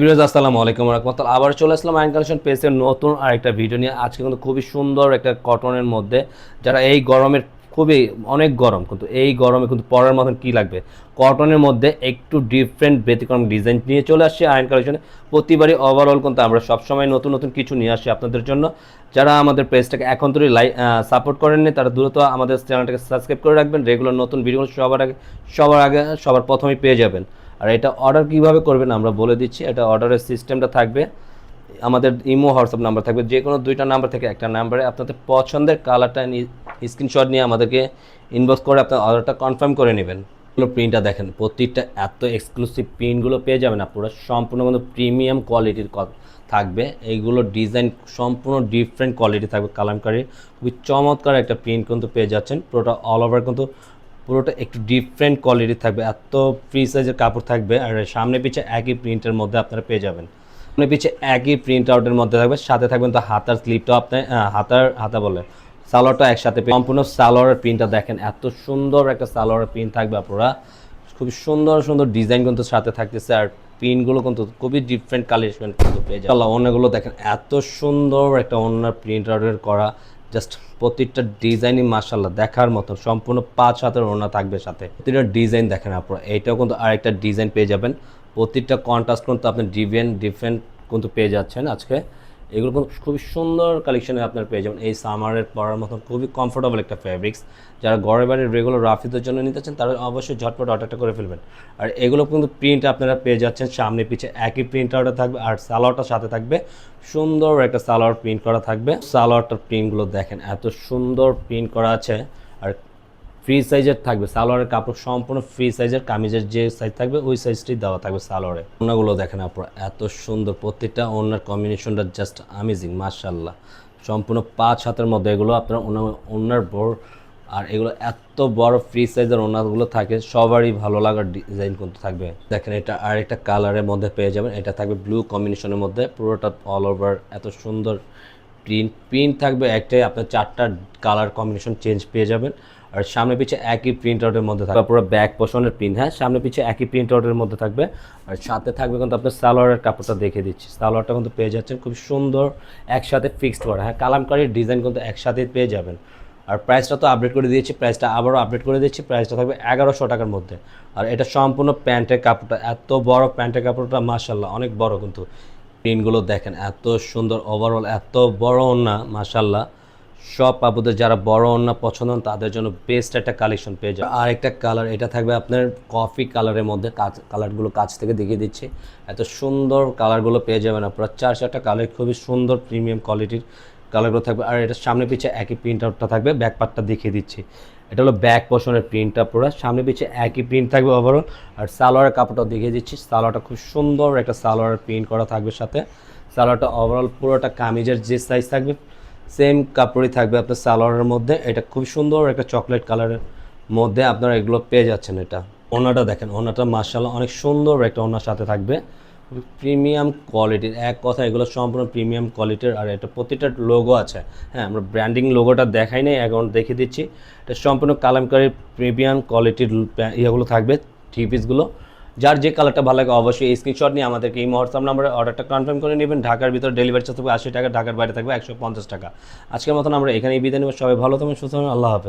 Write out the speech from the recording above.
বিরোজ আসসালামু আলাইকুম রহমতুল্লাহ। আবার চলে আসলাম আইন কালেকশন পেজের নতুন আরেকটা ভিডিও নিয়ে। আজকে কিন্তু খুবই সুন্দর একটা কটনের মধ্যে যারা এই গরমের খুবই অনেক গরম, কিন্তু এই গরমে কিন্তু পরার মতন কি লাগবে? কটনের মধ্যে একটু ডিফারেন্ট ব্যতিক্রম ডিজাইন নিয়ে চলে আসছি আইন কালেকশনে। প্রতিবারই ওভারঅল কিন্তু আমরা সবসময় নতুন নতুন কিছু নিয়ে আসি আপনাদের জন্য। যারা আমাদের পেজটাকে এখন ধরে লাই সাপোর্ট করেননি, তারা দ্রুত আমাদের চ্যানেলটাকে সাবস্ক্রাইব করে রাখবেন। রেগুলার নতুন ভিডিওগুলো সবার আগে সবার আগে, সবার প্রথমেই পেয়ে যাবেন। আর এটা অর্ডার কীভাবে করবেন আমরা বলে দিচ্ছি। এটা অর্ডারের সিস্টেমটা থাকবে। আমাদের ইমো, হোয়াটসঅ্যাপ নাম্বার থাকবে। যে কোনো দুইটা নাম্বার থেকে একটা নাম্বারে আপনাদের পছন্দের কালারটা স্ক্রিনশট নিয়ে আমাদেরকে ইনবক্স করে আপনার অর্ডারটা কনফার্ম করে নেবেন। প্রিন্টটা দেখেন, প্রত্যেকটা এত এক্সক্লুসিভ প্রিন্টগুলো পেয়ে যাবেন আপনারা। সম্পূর্ণ কিন্তু প্রিমিয়াম কোয়ালিটির থাকবে। এইগুলো ডিজাইন সম্পূর্ণ ডিফারেন্ট কোয়ালিটি থাকবে। কালামকারির খুবই চমৎকার একটা প্রিন্ট কিন্তু পেয়ে যাচ্ছেন। পুরোটা অল ওভার কিন্তু পুরোটা একটু ডিফারেন্ট কোয়ালিটি থাকবে। এত ফ্রি সাইজের কাপড় থাকবে আর সামনে পিছে একই প্রিন্টের মধ্যে আপনারা পেয়ে যাবেন। সামনে পিছে একই প্রিন্ট আউটের মধ্যে থাকবে। সাথে থাকবেন তো হাতার স্লিপটা আপনার হাতার, হাতা বলে, সালোয়ারটা একসাথে সম্পূর্ণ সালোয়ারের প্রিন্টটা দেখেন। এত সুন্দর একটা সালোয়ারের প্রিন্ট থাকবে আপনারা। খুবই সুন্দর সুন্দর ডিজাইন কিন্তু সাথে থাকতেছে আর প্রিন্টগুলো কিন্তু খুবই ডিফারেন্ট কালেকশন কিন্তু পেয়ে যাবে অন্যগুলো দেখেন, এত সুন্দর একটা অন্য প্রিন্ট আউটের করা। জাস্ট প্রতিটা ডিজাইনই মাসাল্লাহ দেখার মতো সম্পূর্ণ পাঁচ হাতের ওড়না থাকবে সাথে। প্রতিটা ডিজাইন দেখেন আপনারা এইটাও কিন্তু আরেকটা ডিজাইন পেয়ে যাবেন। প্রতিটা কন্ট্রাস্ট কিন্তু আপনি ডিভিয়েন্ট ডিফারেন্ট কিন্তু পেয়ে যাচ্ছেন আজকে। এগুলো কিন্তু খুবই সুন্দর কালেকশনে আপনার পেয়ে যাবেন। এই সামারের পরার মতন খুবই কমফোর্টেবল একটা ফ্যাব্রিক্স যারা ঘরে বাড়ির রেগুলার রাফিদের জন্য নিতে চান, তারা অবশ্যই ঝটপট অর্ডারটা করে ফেলবেন। আর এগুলো কিন্তু প্রিন্ট আপনারা পেয়ে যাচ্ছেন, সামনে পিছে একই প্রিন্ট আউটে থাকবে আর সালোয়ারটার সাথে থাকবে সুন্দর একটা সালোয়ার প্রিন্ট করা থাকবে। সালোয়ারটার প্রিন্টগুলো দেখেন, এত সুন্দর প্রিন্ট করা আছে। আর ফ্রি সাইজের থাকবে সালোয়ারের কাপড়, সম্পূর্ণ ফ্রি সাইজের কামিজের যে সাইজ থাকবে, ওই সাইজটি দেওয়া থাকবে সালোয়ারে। ওনাগুলো দেখেন আপনারা, এত সুন্দর প্রত্যেকটা ওনার কম্বিনেশনটা জাস্ট আমেজিং মার্শাল্লাহ সম্পূর্ণ পাঁচ হাতের মধ্যে এগুলো আপনার ওনার বড়, আর এগুলো এত বড় ফ্রি সাইজের ওনাগুলো থাকে, সবারই ভালো লাগার ডিজাইন কিন্তু থাকবে। দেখেন এটা আর একটা কালারের মধ্যে পেয়ে যাবেন, এটা থাকবে ব্লু কম্বিনেশনের মধ্যে, পুরোটা অল ওভার এত সুন্দর প্রিন্ট প্রিন্ট থাকবে একটাই, আপনার চারটা কালার কম্বিনেশন চেঞ্জ পেয়ে যাবেন। আর সামনে পিছে একই প্রিন্ট আউটের মধ্যে থাকবে। পুরো ব্যাক পোষণের প্রিন্ট হ্যাঁ? সামনে পিছে একই প্রিন্ট আউটের মধ্যে থাকবে। আর সাথে থাকবে কিন্তু আপনার সালোয়ারের কাপড়টা দেখে দিচ্ছি। সালোয়ারটা কিন্তু পেয়ে যাচ্ছেন খুব সুন্দর একসাথে ফিক্সড করা হ্যাঁ? কালামকারির ডিজাইন কিন্তু একসাথে পেয়ে যাবেন। আর প্রাইসটা তো আপডেট করে দিয়েছি প্রাইসটা আবারও আপডেট করে দিচ্ছি প্রাইসটা থাকবে এগারোশো টাকার মধ্যে। আর এটা সম্পূর্ণ প্যান্টের কাপড়টা, এত বড় প্যান্টের কাপড়টা মাশাল্লাহ অনেক বড় কিন্তু। প্রিন্টগুলো দেখেন, এত সুন্দর ওভারঅল এত বড় না মাশাল্লাহ সব পাপুদের যারা বড় ওন্না পছন্দ তাদের জন্য বেস্ট একটা কালেকশন পেয়ে যাবে। আর একটা কালার এটা থাকবে আপনার কফি কালারের মধ্যে কাজ কালারগুলো কাছ থেকে দেখিয়ে দিচ্ছি। এত সুন্দর কালারগুলো পেয়ে যাবেন আপনারা। চার, চারটা কালার খুবই সুন্দর প্রিমিয়াম কোয়ালিটির কালারগুলো থাকবে। আর এটা সামনে পিছে একই প্রিন্ট আউটটা থাকবে ব্যাক পার্টটা দেখিয়ে দিচ্ছি। এটা হলো ব্যাক পোর্শনের প্রিন্টটা পুরো। সামনে পিছে একই প্রিন্ট থাকবে ওভারঅল আর সালোয়ারের কাপড়টাও দেখিয়ে দিচ্ছি। সালোয়ারটা খুব সুন্দর একটা সালোয়ারের প্রিন্ট করা থাকবে সাথে। সালোয়ারটা ওভারঅল পুরোটা কামিজের যে সাইজ থাকবে সেম কাপড়ই থাকবে আপনার সালোয়ারের মধ্যে। এটা খুব সুন্দর একটা চকলেট কালারের মধ্যে আপনারা এগুলো পেয়ে যাচ্ছেন এটা। ওনাটা দেখেন, ওনাটা মার্শাল্লাহ অনেক সুন্দর একটা ওনার সাথে থাকবে। প্রিমিয়াম কোয়ালিটির, এক কথা এগুলো সম্পূর্ণ প্রিমিয়াম কোয়ালিটির আর এটা প্রতিটা লোগো আছে। হ্যাঁ আমরা ব্র্যান্ডিং লোগোটা দেখাই নাই, এখন দেখে দিচ্ছি। এটা সম্পূর্ণ কালামকারীর প্রিমিয়াম কোয়ালিটির ইয়েগুলো থাকবে, থ্রি পিসগুলো। যার যে কালারটা ভালো লাগে অবশ্যই এই স্ক্রিনশট নিয়ে আমাদেরকে এই হোয়াটসঅ্যাপ নাম্বারে অর্ডারটা কনফার্ম করে নেবেন। ঢাকার ভিতরে ডেলিভারি চার্জ থাকবে আশি টাকা, ঢাকার বাইরে থাকবে একশো পঞ্চাশ টাকা। আজকের মতন আমরা এখানেই বিদায় নেব। সবাই ভালো থাকবেন, সুস্থ আল্লাহ হাফেজ।